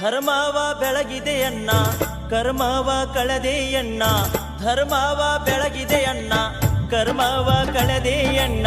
ಧರ್ಮವ ಬೆಳಗಿದೆಯನ್ನ ಕರ್ಮವ ಕಳದೆಯಣ್ಣ ಧರ್ಮವ ಬೆಳಗಿದೆಯಣ್ಣ ಕರ್ಮವ ಅಣ್ಣ.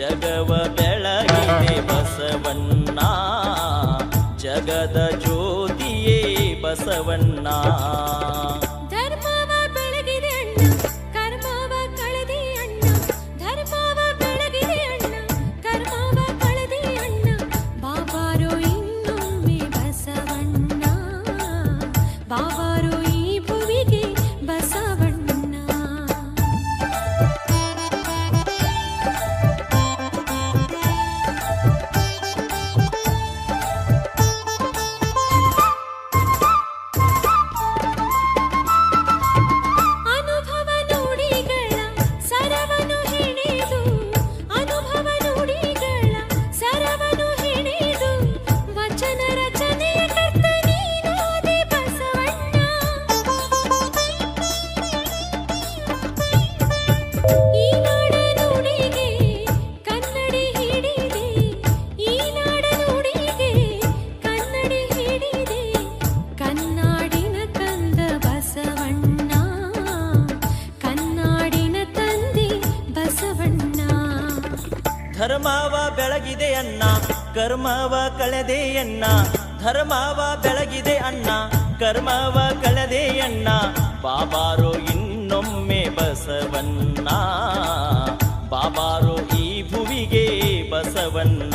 ಜಗವ ಬೆಳಗಿದೆ ಬಸವಣ್ಣ. ಜಗದ ಜ್ಯೋತಿಯೇ ಬಸವಣ್ಣ. ಧರ್ಮವ ಬೆಳಗಿದೆ ಅಣ್ಣ, ಕರ್ಮವ ಕಳೆದೆ ಅಣ್ಣ, ಧರ್ಮವ ಬೆಳಗಿದೆ ಅಣ್ಣ, ಕರ್ಮವ ಕಳೆದೆ ಅಣ್ಣ, ಬಾಬಾರೋ ಇನ್ನೊಮ್ಮೆ ಬಸವಣ್ಣ, ಬಾಬಾರೋ ಈ ಭುವಿಗೆ ಬಸವಣ್ಣ.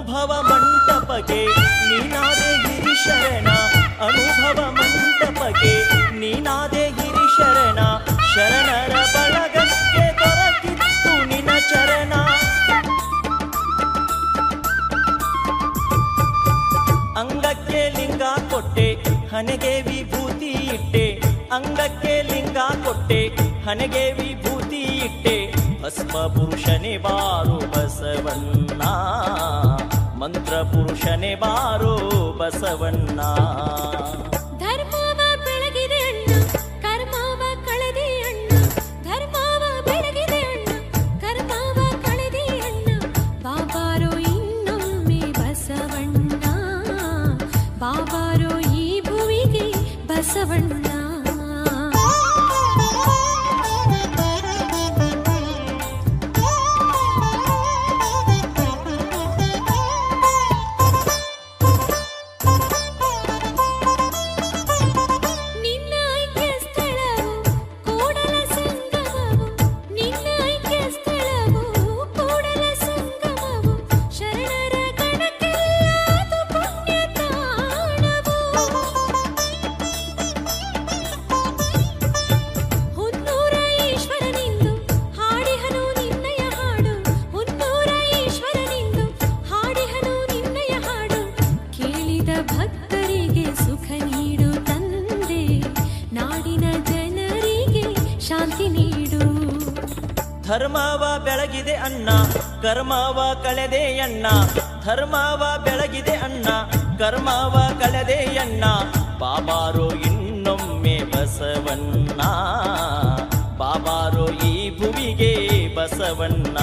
ಅನುಭವ ಮಂಟಪಗೆ, ನೀನಾದೆ ಗಿರಿಶರಣ, ಅನುಭವ ಮಂಟಪಗೆ, ನೀನಾದೆ ಗಿರಿಶರಣ, ಶರಣರ ಬಳಗಕ್ಕೆ ದೊರಕಿತ್ತು ನಿನ ಚರಣ. ಅಂಗಕ್ಕೆ ಲಿಂಗ ಕೊಟ್ಟೆ ಹನೆಗೆ ವಿಭೂತಿ ಇಟ್ಟೆ. ಅಂಗಕ್ಕೆ ಲಿಂಗ ಕೊಟ್ಟೆ ಹನೆಗೆ ವಿಭೂತಿ ಇಟ್ಟೆ. ಭಸ್ಮ ಪುರುಷನೇ ಬಾರು ಬಸವಣ್ಣ. ಮಂತ್ರ ಪುರುಷನೇ ಬಾರೋ ಬಸವಣ್ಣ. ಧರ್ಮವ ಬೆಳಗಿದೆ ಅಣ್ಣ, ಕರ್ಮವ ಕಳೆದಿ ಅಣ್ಣ. ಧರ್ಮವ ಬೆಳಗಿದೆ ಅಣ್ಣ, ಕರ್ಮವ ಕಳೆದಿ ಅಣ್ಣ. ಬಸವಣ್ಣ. ಈ ಬಸವಣ್ಣ. ಧರ್ಮವ ಬೆಳಗಿದೆ ಅಣ್ಣ, ಕರ್ಮವ ಕಳೆದೆ ಅಣ್ಣ, ಧರ್ಮವ ಬೆಳಗಿದೆ ಅಣ್ಣ, ಕರ್ಮವ ಕಳೆದೆ ಅಣ್ಣ, ಬಾಬಾರೋ ಇನ್ನೊಮ್ಮೆ ಬಸವಣ್ಣ, ಬಾಬಾರೋ ಈ ಭುವಿಗೆ ಬಸವಣ್ಣ.